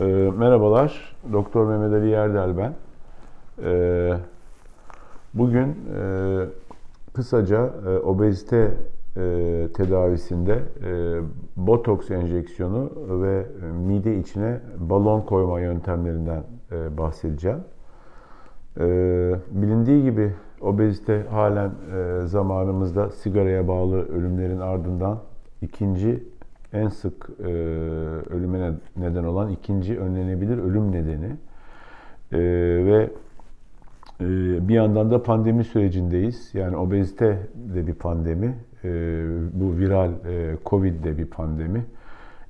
E, merhabalar, Doktor Mehmet Ali Yerdel ben. E, bugün e, kısaca e, obezite e, tedavisinde e, botoks enjeksiyonu ve mide içine balon koyma yöntemlerinden e, bahsedeceğim. E, bilindiği gibi obezite halen e, zamanımızda sigaraya bağlı ölümlerin ardından ikinci en sık e, ölüme neden olan ikinci önlenebilir ölüm nedeni. E, ve e, bir yandan da pandemi sürecindeyiz. Yani obezite de bir pandemi, e, bu viral e, Covid de bir pandemi.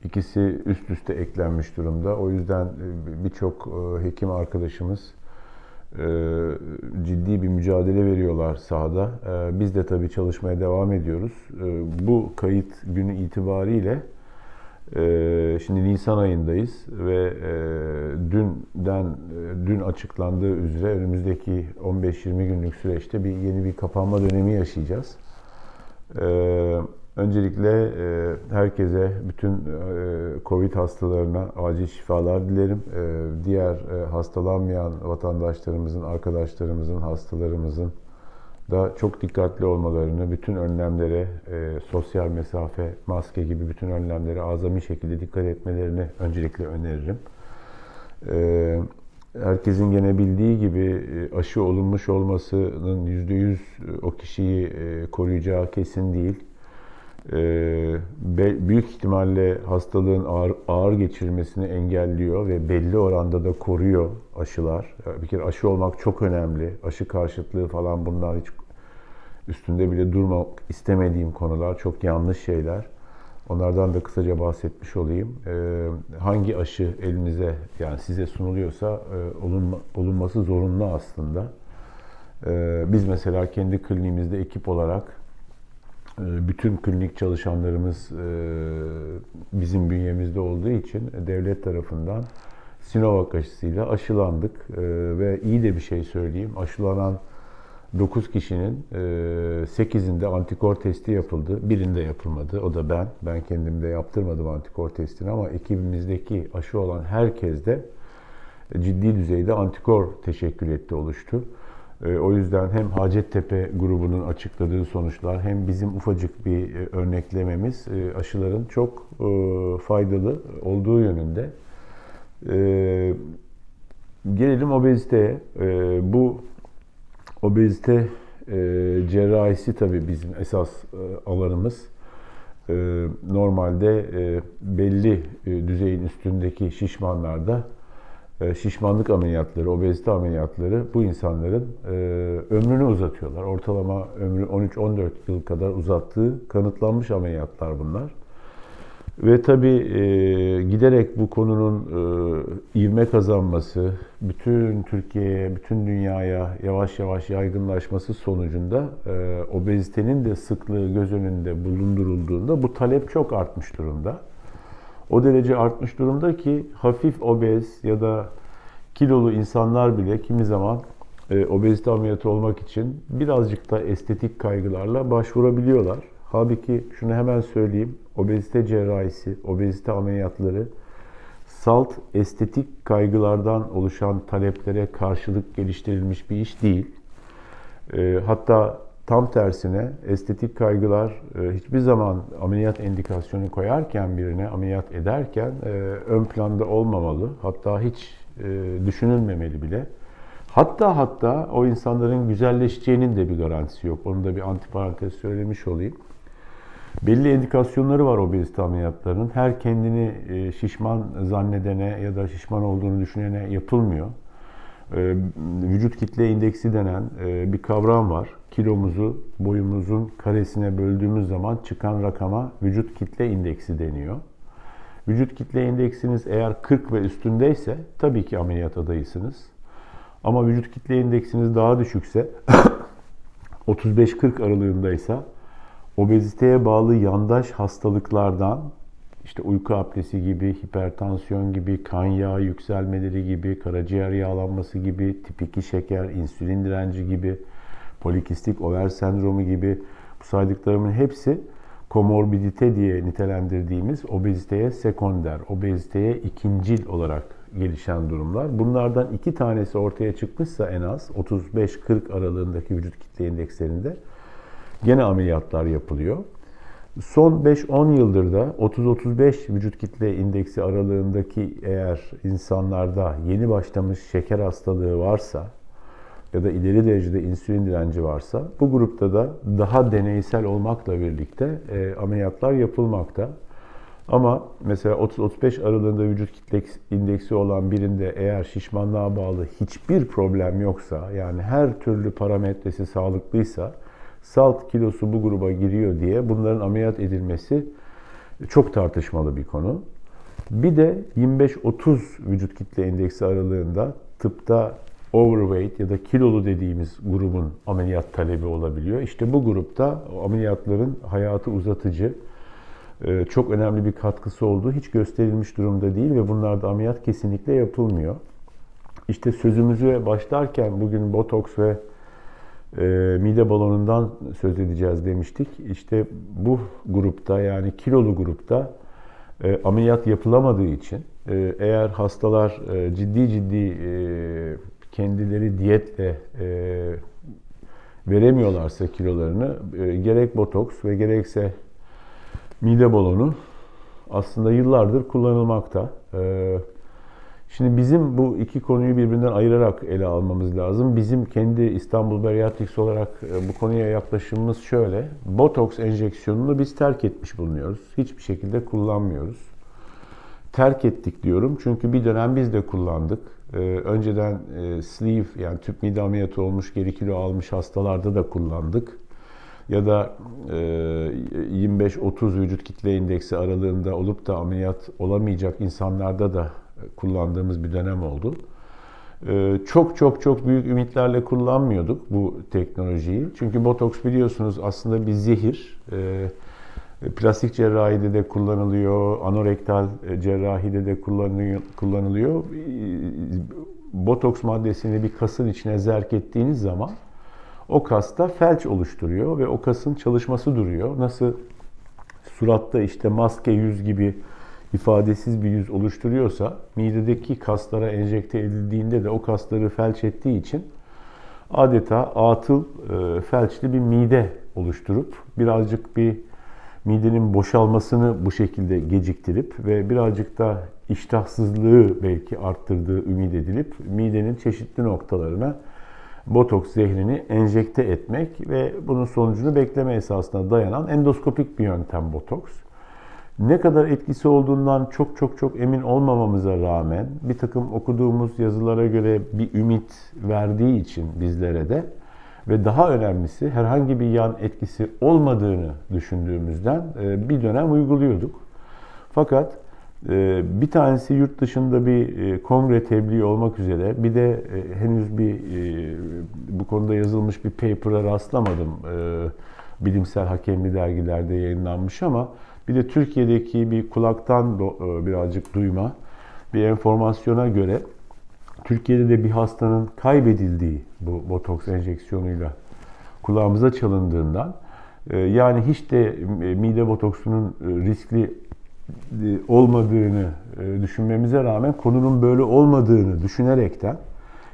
İkisi üst üste eklenmiş durumda. O yüzden e, birçok e, hekim arkadaşımız ciddi bir mücadele veriyorlar sahada. E, biz de tabii çalışmaya devam ediyoruz. E, bu kayıt günü itibariyle şimdi Nisan ayındayız ve dünden dün açıklandığı üzere önümüzdeki 15-20 günlük süreçte bir yeni bir kapanma dönemi yaşayacağız. Öncelikle herkese, bütün Covid hastalarına acil şifalar dilerim. Diğer hastalanmayan vatandaşlarımızın, arkadaşlarımızın, hastalarımızın da çok dikkatli olmalarını, bütün önlemlere, sosyal mesafe, maske gibi bütün önlemlere azami şekilde dikkat etmelerini öncelikle öneririm. Herkesin gene bildiği gibi aşı olunmuş olmasının %100 o kişiyi koruyacağı kesin değil büyük ihtimalle hastalığın ağır, ağır geçirilmesini engelliyor ve belli oranda da koruyor aşılar. Bir kere aşı olmak çok önemli. Aşı karşıtlığı falan bunlar hiç üstünde bile durmak istemediğim konular. Çok yanlış şeyler. Onlardan da kısaca bahsetmiş olayım. Hangi aşı elinize yani size sunuluyorsa olunması zorunlu aslında. Biz mesela kendi kliniğimizde ekip olarak ee, bütün klinik çalışanlarımız e, bizim bünyemizde olduğu için devlet tarafından Sinovac aşısıyla aşılandık ee, ve iyi de bir şey söyleyeyim. Aşılanan 9 kişinin 8'inde e, antikor testi yapıldı. Birinde yapılmadı. O da ben. Ben kendimde yaptırmadım antikor testini ama ekibimizdeki aşı olan herkes de ciddi düzeyde antikor teşekkül etti, oluştu. E, o yüzden hem Hacettepe grubunun açıkladığı sonuçlar hem bizim ufacık bir e, örneklememiz e, aşıların çok faydalı olduğu yönünde. Gelelim obeziteye. Bu obezite cerrahisi tabii bizim esas alanımız. Normalde belli düzeyin üstündeki şişmanlarda e, şişmanlık ameliyatları, obezite ameliyatları bu insanların e, ömrünü uzatıyorlar. Ortalama ömrü 13-14 yıl kadar uzattığı kanıtlanmış ameliyatlar bunlar. Ve tabii e, giderek bu konunun ivme kazanması, bütün Türkiye'ye, bütün dünyaya yavaş yavaş yaygınlaşması sonucunda obezitenin de sıklığı göz önünde bulundurulduğunda bu talep çok artmış durumda o derece artmış durumda ki hafif obez ya da kilolu insanlar bile kimi zaman e, obezite ameliyatı olmak için birazcık da estetik kaygılarla başvurabiliyorlar. Halbuki şunu hemen söyleyeyim. Obezite cerrahisi, obezite ameliyatları salt estetik kaygılardan oluşan taleplere karşılık geliştirilmiş bir iş değil. E, hatta Tam tersine estetik kaygılar e, hiçbir zaman ameliyat indikasyonu koyarken birine ameliyat ederken e, ön planda olmamalı. Hatta hiç e, düşünülmemeli bile. Hatta hatta o insanların güzelleşeceğinin de bir garantisi yok. Onu da bir antiparantez söylemiş olayım. Belli indikasyonları var obezite ameliyatlarının. Her kendini şişman zannedene ya da şişman olduğunu düşünene yapılmıyor. Vücut kitle indeksi denen bir kavram var kilomuzu boyumuzun karesine böldüğümüz zaman çıkan rakama vücut kitle indeksi deniyor. Vücut kitle indeksiniz eğer 40 ve üstündeyse tabii ki ameliyat adayısınız. Ama vücut kitle indeksiniz daha düşükse 35-40 aralığındaysa obeziteye bağlı yandaş hastalıklardan işte uyku apnesi gibi, hipertansiyon gibi, kan yağı yükselmeleri gibi, karaciğer yağlanması gibi, tip 2 şeker, insülin direnci gibi polikistik over sendromu gibi bu saydıklarımın hepsi komorbidite diye nitelendirdiğimiz obeziteye sekonder, obeziteye ikincil olarak gelişen durumlar. Bunlardan iki tanesi ortaya çıkmışsa en az 35-40 aralığındaki vücut kitle indekslerinde gene ameliyatlar yapılıyor. Son 5-10 yıldır da 30-35 vücut kitle indeksi aralığındaki eğer insanlarda yeni başlamış şeker hastalığı varsa ya da ileri derecede insülin direnci varsa bu grupta da daha deneysel olmakla birlikte e, ameliyatlar yapılmakta. Ama mesela 30-35 aralığında vücut kitle indeksi olan birinde eğer şişmanlığa bağlı hiçbir problem yoksa yani her türlü parametresi sağlıklıysa salt kilosu bu gruba giriyor diye bunların ameliyat edilmesi çok tartışmalı bir konu. Bir de 25-30 vücut kitle indeksi aralığında tıpta overweight ya da kilolu dediğimiz grubun ameliyat talebi olabiliyor. İşte bu grupta ameliyatların hayatı uzatıcı, e, çok önemli bir katkısı olduğu hiç gösterilmiş durumda değil ve bunlarda ameliyat kesinlikle yapılmıyor. İşte sözümüzü başlarken bugün botoks ve e, mide balonundan söz edeceğiz demiştik. İşte bu grupta yani kilolu grupta e, ameliyat yapılamadığı için e, eğer hastalar e, ciddi ciddi e, kendileri diyetle e, veremiyorlarsa kilolarını e, gerek botoks ve gerekse mide balonu aslında yıllardır kullanılmakta. E, Şimdi bizim bu iki konuyu birbirinden ayırarak ele almamız lazım. Bizim kendi İstanbul Bariatrics olarak e, bu konuya yaklaşımımız şöyle. Botoks enjeksiyonunu biz terk etmiş bulunuyoruz. Hiçbir şekilde kullanmıyoruz. Terk ettik diyorum çünkü bir dönem biz de kullandık. Ee, önceden e, sleeve yani tüp mide ameliyatı olmuş geri kilo almış hastalarda da kullandık. Ya da e, 25-30 vücut kitle indeksi aralığında olup da ameliyat olamayacak insanlarda da kullandığımız bir dönem oldu. Ee, çok çok çok büyük ümitlerle kullanmıyorduk bu teknolojiyi. Çünkü botoks biliyorsunuz aslında bir zehir. Ee, plastik cerrahide de kullanılıyor, anorektal cerrahide de kullanılıyor. kullanılıyor. Botoks maddesini bir kasın içine zerk ettiğiniz zaman o kasta felç oluşturuyor ve o kasın çalışması duruyor. Nasıl suratta işte maske yüz gibi ifadesiz bir yüz oluşturuyorsa midedeki kaslara enjekte edildiğinde de o kasları felç ettiği için adeta atıl e, felçli bir mide oluşturup birazcık bir midenin boşalmasını bu şekilde geciktirip ve birazcık da iştahsızlığı belki arttırdığı ümit edilip midenin çeşitli noktalarına botoks zehrini enjekte etmek ve bunun sonucunu bekleme esasına dayanan endoskopik bir yöntem botoks ne kadar etkisi olduğundan çok çok çok emin olmamamıza rağmen bir takım okuduğumuz yazılara göre bir ümit verdiği için bizlere de ve daha önemlisi herhangi bir yan etkisi olmadığını düşündüğümüzden e, bir dönem uyguluyorduk. Fakat e, bir tanesi yurt dışında bir e, kongre tebliği olmak üzere bir de henüz bir bu konuda yazılmış bir paper'a rastlamadım. Bilimsel hakemli dergilerde yayınlanmış ama bir de Türkiye'deki bir kulaktan e, birazcık duyma bir enformasyona göre Türkiye'de de bir hastanın kaybedildiği bu botoks enjeksiyonuyla kulağımıza çalındığından e, yani hiç de e, mide botoksunun riskli olmadığını düşünmemize rağmen konunun böyle olmadığını düşünerekten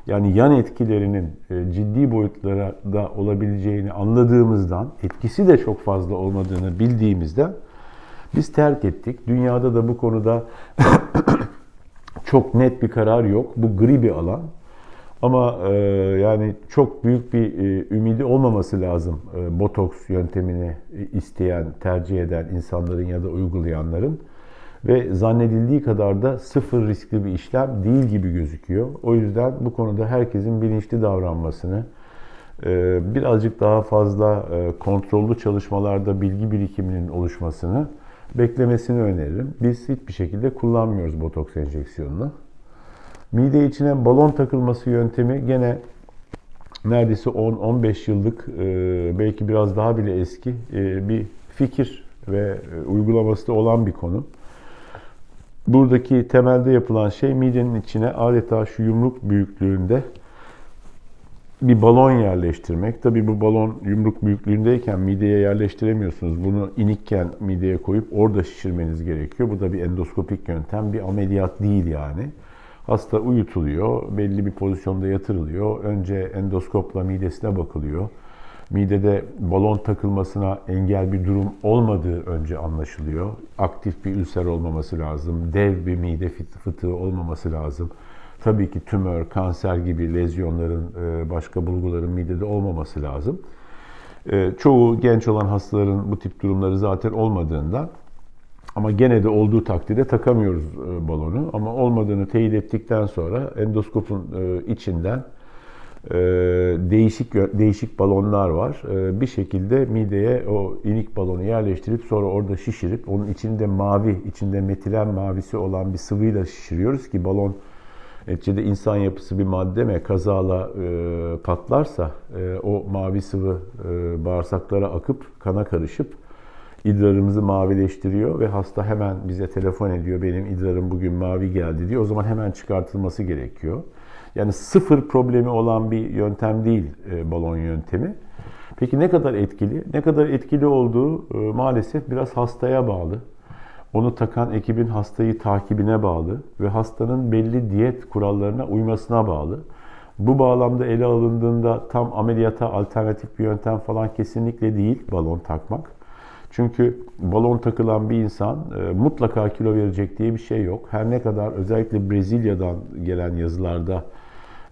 yani yan etkilerinin ciddi boyutlara da olabileceğini anladığımızdan etkisi de çok fazla olmadığını bildiğimizden biz terk ettik. Dünyada da bu konuda çok net bir karar yok. Bu gri bir alan. Ama e, yani çok büyük bir e, ümidi olmaması lazım e, botoks yöntemini isteyen, tercih eden insanların ya da uygulayanların. Ve zannedildiği kadar da sıfır riskli bir işlem değil gibi gözüküyor. O yüzden bu konuda herkesin bilinçli davranmasını, e, birazcık daha fazla e, kontrollü çalışmalarda bilgi birikiminin oluşmasını beklemesini öneririm. Biz hiçbir şekilde kullanmıyoruz botoks enjeksiyonunu. Mide içine balon takılması yöntemi gene neredeyse 10-15 yıllık e, belki biraz daha bile eski e, bir fikir ve e, uygulaması da olan bir konu. Buradaki temelde yapılan şey midenin içine adeta şu yumruk büyüklüğünde bir balon yerleştirmek. Tabi bu balon yumruk büyüklüğündeyken mideye yerleştiremiyorsunuz. Bunu inikken mideye koyup orada şişirmeniz gerekiyor. Bu da bir endoskopik yöntem, bir ameliyat değil yani. Hasta uyutuluyor, belli bir pozisyonda yatırılıyor. Önce endoskopla midesine bakılıyor. Midede balon takılmasına engel bir durum olmadığı önce anlaşılıyor. Aktif bir ülser olmaması lazım, dev bir mide fıtığı olmaması lazım. Tabii ki tümör, kanser gibi lezyonların, e, başka bulguların midede olmaması lazım. E, Çoğu genç olan hastaların bu tip durumları zaten olmadığından ama gene de olduğu takdirde takamıyoruz e, balonu. Ama olmadığını teyit ettikten sonra endoskopun içinden değişik değişik balonlar var. Bir şekilde mideye o inik balonu yerleştirip sonra orada şişirip onun içinde mavi, içinde metilen mavisi olan bir sıvıyla şişiriyoruz ki balon Neticede insan yapısı bir madde mi kazala e, patlarsa e, o mavi sıvı e, bağırsaklara akıp kana karışıp idrarımızı mavileştiriyor ve hasta hemen bize telefon ediyor. Benim idrarım bugün mavi geldi diyor. O zaman hemen çıkartılması gerekiyor. Yani sıfır problemi olan bir yöntem değil e, balon yöntemi. Peki ne kadar etkili? Ne kadar etkili olduğu e, maalesef biraz hastaya bağlı. Onu takan ekibin hastayı takibine bağlı ve hastanın belli diyet kurallarına uymasına bağlı. Bu bağlamda ele alındığında tam ameliyata alternatif bir yöntem falan kesinlikle değil balon takmak. Çünkü balon takılan bir insan e, mutlaka kilo verecek diye bir şey yok. Her ne kadar özellikle Brezilya'dan gelen yazılarda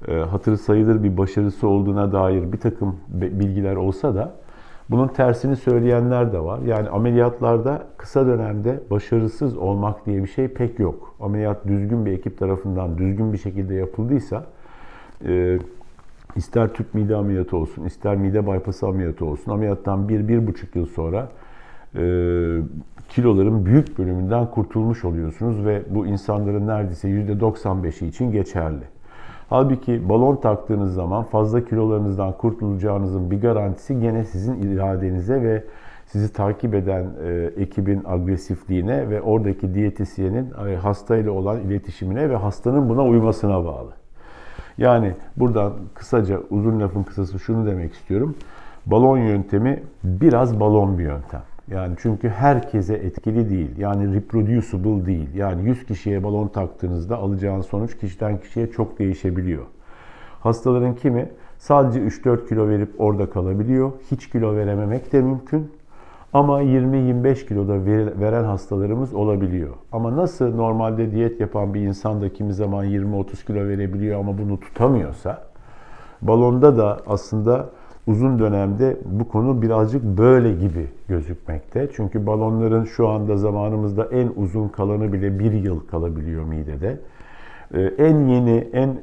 e, hatırı sayılır bir başarısı olduğuna dair bir takım bilgiler olsa da bunun tersini söyleyenler de var. Yani ameliyatlarda kısa dönemde başarısız olmak diye bir şey pek yok. Ameliyat düzgün bir ekip tarafından düzgün bir şekilde yapıldıysa e, ister tüp mide ameliyatı olsun, ister mide bypass ameliyatı olsun ameliyattan bir, bir buçuk yıl sonra e, kiloların büyük bölümünden kurtulmuş oluyorsunuz ve bu insanların neredeyse %95'i için geçerli. Halbuki balon taktığınız zaman fazla kilolarınızdan kurtulacağınızın bir garantisi gene sizin iradenize ve sizi takip eden e, ekibin agresifliğine ve oradaki diyetisyenin e, hastayla olan iletişimine ve hastanın buna uymasına bağlı. Yani buradan kısaca uzun lafın kısası şunu demek istiyorum. Balon yöntemi biraz balon bir yöntem. Yani çünkü herkese etkili değil. Yani reproducible değil. Yani 100 kişiye balon taktığınızda alacağın sonuç kişiden kişiye çok değişebiliyor. Hastaların kimi sadece 3-4 kilo verip orada kalabiliyor. Hiç kilo verememek de mümkün. Ama 20-25 kiloda ver- veren hastalarımız olabiliyor. Ama nasıl normalde diyet yapan bir insan da kimi zaman 20-30 kilo verebiliyor ama bunu tutamıyorsa, balonda da aslında uzun dönemde bu konu birazcık böyle gibi gözükmekte. Çünkü balonların şu anda zamanımızda en uzun kalanı bile bir yıl kalabiliyor midede. Ee, En yeni, en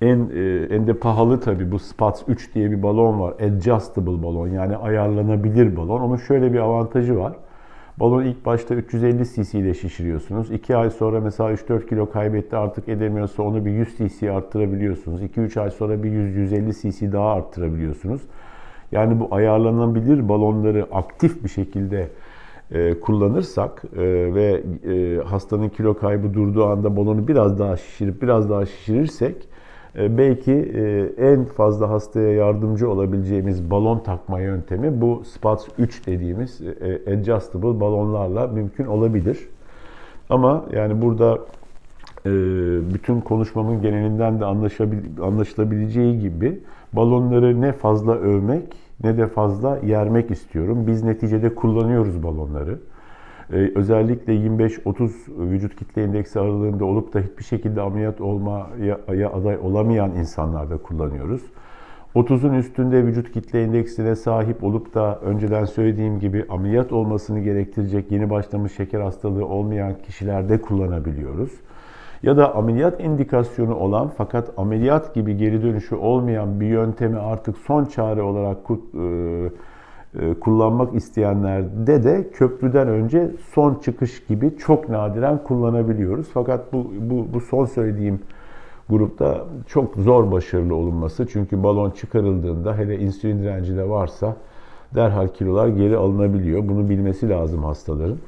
en e, en de pahalı tabii bu Spatz 3 diye bir balon var. Adjustable balon yani ayarlanabilir balon. Onun şöyle bir avantajı var. Balonu ilk başta 350 cc ile şişiriyorsunuz. 2 ay sonra mesela 3-4 kilo kaybetti artık edemiyorsa onu bir 100 cc arttırabiliyorsunuz. 2-3 ay sonra bir 100-150 cc daha arttırabiliyorsunuz. Yani bu ayarlanabilir balonları aktif bir şekilde e, kullanırsak e, ve e, hastanın kilo kaybı durduğu anda balonu biraz daha şişirip biraz daha şişirirsek belki e, en fazla hastaya yardımcı olabileceğimiz balon takma yöntemi bu Spatz 3 dediğimiz e, adjustable balonlarla mümkün olabilir. Ama yani burada e, bütün konuşmamın genelinden de anlaşılabileceği gibi balonları ne fazla övmek ne de fazla yermek istiyorum. Biz neticede kullanıyoruz balonları. Ee, özellikle 25-30 vücut kitle indeksi aralığında olup da hiçbir şekilde ameliyat olmaya aday olamayan insanlarda kullanıyoruz. 30'un üstünde vücut kitle indeksine sahip olup da önceden söylediğim gibi ameliyat olmasını gerektirecek yeni başlamış şeker hastalığı olmayan kişilerde kullanabiliyoruz. Ya da ameliyat indikasyonu olan fakat ameliyat gibi geri dönüşü olmayan bir yöntemi artık son çare olarak e, e, kullanmak isteyenlerde de köprüden önce son çıkış gibi çok nadiren kullanabiliyoruz. Fakat bu, bu, bu son söylediğim grupta çok zor başarılı olunması. Çünkü balon çıkarıldığında hele insülin direnci de varsa derhal kilolar geri alınabiliyor. Bunu bilmesi lazım hastaların.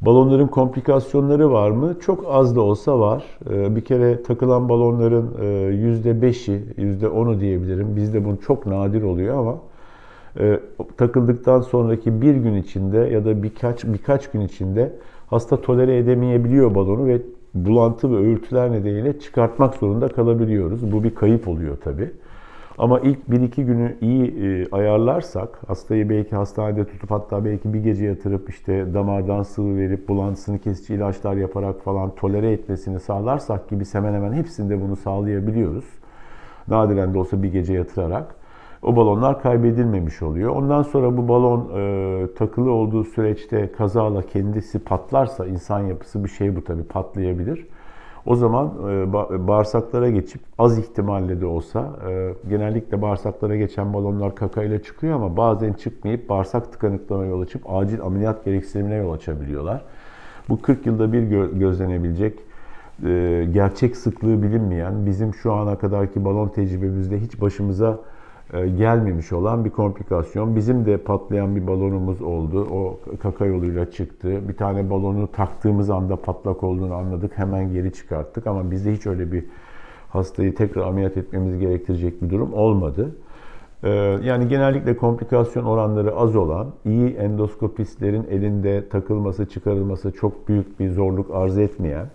Balonların komplikasyonları var mı? Çok az da olsa var. Ee, Bir kere takılan balonların e, %5'i, %10'u diyebilirim. Bizde bu çok nadir oluyor ama e, takıldıktan sonraki bir gün içinde ya da birkaç birkaç gün içinde hasta tolere edemeyebiliyor balonu ve bulantı ve öğürtüler nedeniyle çıkartmak zorunda kalabiliyoruz. Bu bir kayıp oluyor tabii. Ama ilk 1-2 günü iyi e, ayarlarsak, hastayı belki hastanede tutup hatta belki bir gece yatırıp işte damardan sıvı verip bulantısını kesici ilaçlar yaparak falan tolere etmesini sağlarsak ki biz hemen hemen hepsinde bunu sağlayabiliyoruz. Nadiren de olsa bir gece yatırarak o balonlar kaybedilmemiş oluyor. Ondan sonra bu balon e, takılı olduğu süreçte kazala kendisi patlarsa insan yapısı bir şey bu tabii patlayabilir. O zaman e, ba- bağırsaklara geçip az ihtimalle de olsa e, genellikle bağırsaklara geçen balonlar kakayla çıkıyor ama bazen çıkmayıp bağırsak tıkanıklığına yol açıp acil ameliyat gereksinimine yol açabiliyorlar. Bu 40 yılda bir gö- gözlenebilecek e, gerçek sıklığı bilinmeyen, bizim şu ana kadarki balon tecrübemizde hiç başımıza gelmemiş olan bir komplikasyon. Bizim de patlayan bir balonumuz oldu. O kaka yoluyla çıktı. Bir tane balonu taktığımız anda patlak olduğunu anladık. Hemen geri çıkarttık ama bizde hiç öyle bir hastayı tekrar ameliyat etmemiz gerektirecek bir durum olmadı. Ee, Yani genellikle komplikasyon oranları az olan, iyi endoskopistlerin elinde takılması, çıkarılması çok büyük bir zorluk arz etmeyen,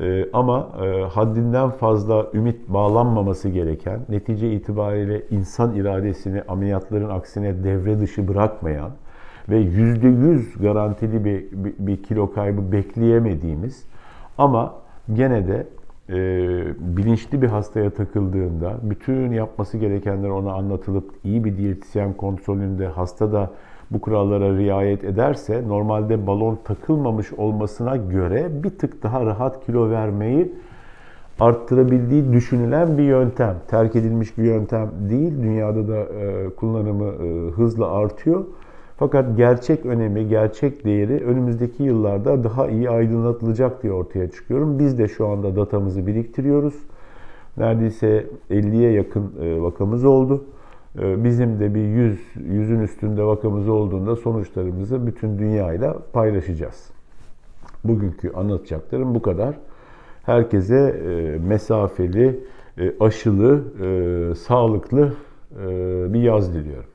ee, ama e, haddinden fazla ümit bağlanmaması gereken, netice itibariyle insan iradesini ameliyatların aksine devre dışı bırakmayan ve yüzde yüz garantili bir, bir, bir kilo kaybı bekleyemediğimiz ama gene de e, bilinçli bir hastaya takıldığında bütün yapması gerekenler ona anlatılıp iyi bir diyetisyen kontrolünde hasta da bu kurallara riayet ederse normalde balon takılmamış olmasına göre bir tık daha rahat kilo vermeyi arttırabildiği düşünülen bir yöntem. Terk edilmiş bir yöntem değil. Dünyada da e, kullanımı e, hızla artıyor. Fakat gerçek önemi, gerçek değeri önümüzdeki yıllarda daha iyi aydınlatılacak diye ortaya çıkıyorum. Biz de şu anda datamızı biriktiriyoruz. Neredeyse 50'ye yakın e, vakamız oldu. E, Bizim de bir 100, yüzün üstünde vakamız olduğunda sonuçlarımızı bütün dünyayla paylaşacağız. Bugünkü anlatacaklarım bu kadar. Herkese e, mesafeli, e, aşılı, e, sağlıklı bir yaz diliyorum.